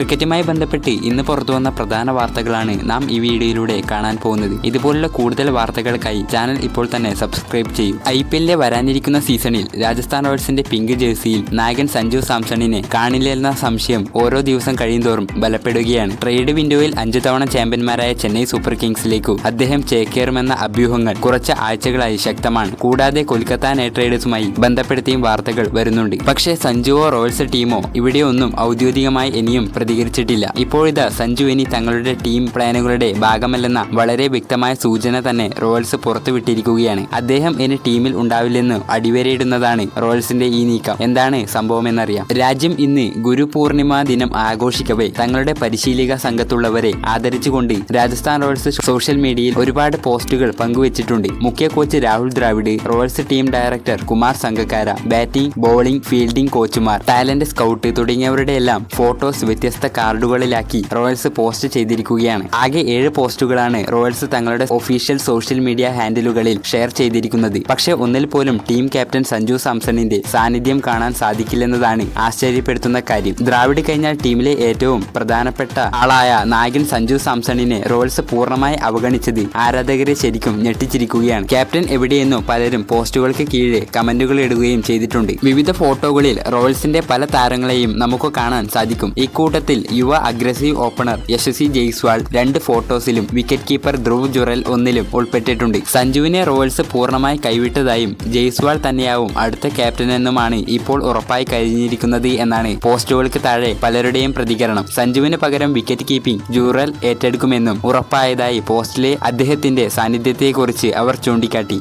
ക്രിക്കറ്റുമായി ബന്ധപ്പെട്ട് ഇന്ന് പുറത്തു വന്ന പ്രധാന വാർത്തകളാണ് നാം ഈ വീഡിയോയിലൂടെ കാണാൻ പോകുന്നത്. ഇതുപോലുള്ള കൂടുതൽ വാർത്തകൾക്കായി ചാനൽ ഇപ്പോൾ തന്നെ സബ്സ്ക്രൈബ് ചെയ്യും. ഐ പി എല്ലിലെ വരാനിരിക്കുന്ന സീസണിൽ രാജസ്ഥാൻ റോയൽസിന്റെ പിങ്ക് ജേഴ്സിയിൽ നായകൻ സഞ്ജു സാംസണിനെ കാണില്ലെന്ന സംശയം ഓരോ ദിവസം കഴിയുന്തോറും ബലപ്പെടുകയാണ്. ട്രേഡ് വിൻഡോയിൽ അഞ്ചു തവണ ചാമ്പ്യന്മാരായ ചെന്നൈ സൂപ്പർ കിങ്സിലേക്കു അദ്ദേഹം ചേക്കേറുമെന്ന അഭ്യൂഹങ്ങൾ കുറച്ച് ആഴ്ചകളായി ശക്തമാണ്. കൂടാതെ കൊൽക്കത്ത നൈറ്റ് റൈഡേഴ്സുമായി ബന്ധപ്പെടുത്തിയും വാർത്തകൾ വരുന്നുണ്ട്. പക്ഷേ സഞ്ജുവോ റോയൽസ് ടീമോ ഇവിടെയൊന്നും ഔദ്യോഗികമായി ഇനിയും പ്രതികരിച്ചിട്ടില്ല. ഇപ്പോഴിതാ സഞ്ജു ഇനി തങ്ങളുടെ ടീം പ്ലാനുകളുടെ ഭാഗമല്ലെന്ന വളരെ വ്യക്തമായ സൂചന തന്നെ റോയൽസ് പുറത്തുവിട്ടിരിക്കുകയാണ്. അദ്ദേഹം ഇനി ടീമിൽ ഉണ്ടാവില്ലെന്ന് അടിവരയിടുന്നതാണ് റോയൽസിന്റെ ഈ നീക്കം. എന്താണ് സംഭവമെന്നറിയാം. രാജ്യം ഇന്ന് ഗുരു പൂർണിമ ദിനം ആഘോഷിക്കവേ തങ്ങളുടെ പരിശീലിക സംഘത്തുള്ളവരെ ആദരിച്ചുകൊണ്ട് രാജസ്ഥാൻ റോയൽസ് സോഷ്യൽ മീഡിയയിൽ ഒരുപാട് പോസ്റ്റുകൾ പങ്കുവച്ചിട്ടുണ്ട്. മുഖ്യ coach Rahul Dravid Royals team director Kumar Sangakkara batting bowling fielding കോച്ചുമാർ talent scout തുടങ്ങിയവരുടെ എല്ലാം ഫോട്ടോസ് വ്യത്യസ്ത കാർഡുകളിലാക്കി റോയൽസ് പോസ്റ്റ് ചെയ്തിരിക്കുകയാണ്. ആകെ ഏഴ് പോസ്റ്റുകളാണ് റോയൽസ് തങ്ങളുടെ ഒഫീഷ്യൽ സോഷ്യൽ മീഡിയ ഹാൻഡിലുകളിൽ ഷെയർ ചെയ്തിരിക്കുന്നത്. പക്ഷേ ഒന്നിൽ പോലും ടീം ക്യാപ്റ്റൻ സഞ്ജു സാംസണിന്റെ സാന്നിധ്യം കാണാൻ സാധിക്കില്ലെന്നതാണ് ആശ്ചര്യപ്പെടുത്തുന്ന കാര്യം. ദ്രാവിഡ് കഴിഞ്ഞാൽ ടീമിലെ ഏറ്റവും പ്രധാനപ്പെട്ട ആളായ നായകൻ സഞ്ജു സാംസണിനെ റോയൽസ് പൂർണമായി അവഗണിച്ചത് ആരാധകരെ ശരിക്കും ഞെട്ടിച്ചിരിക്കുകയാണ്. ക്യാപ്റ്റൻ എവിടെയെന്നോ പലരും പോസ്റ്റുകൾക്ക് കീഴെ കമന്റുകൾ ഇടുകയും ചെയ്തിട്ടുണ്ട്. വിവിധ ഫോട്ടോകളിൽ റോയൽസിന്റെ പല താരങ്ങളെയും നമുക്ക് കാണാൻ സാധിക്കും. ഇക്കൂട്ടത്തിൽ യുവ അഗ്രസീവ് ഓപ്പണർ യശസ്വി ജയ്സ്വാൾ രണ്ട് ഫോട്ടോസിലും വിക്കറ്റ് കീപ്പർ ധ്രുവ് ജുറൽ ഒന്നിലും ഉൾപ്പെട്ടിട്ടുണ്ട്. സഞ്ജുവിനെ റോയൽസ് പൂർണമായി കൈവിട്ടതായും ജയ്സ്വാൾ തന്നെയാവും അടുത്ത ക്യാപ്റ്റനെന്നുമാണ് ഇപ്പോൾ ഉറപ്പായി കഴിഞ്ഞിരിക്കുന്നത് എന്നാണ് പോസ്റ്റുകൾക്ക് താഴെ പലരുടെയും പ്രതികരണം. സഞ്ജുവിന് പകരം വിക്കറ്റ് കീപ്പിംഗ് ജൂറൽ ഏറ്റെടുക്കുമെന്നും ഉറപ്പായതായി പോസ്റ്റിലെ അദ്ദേഹത്തിന്റെ സാന്നിധ്യത്തെക്കുറിച്ച് അവർ ചൂണ്ടിക്കാട്ടി.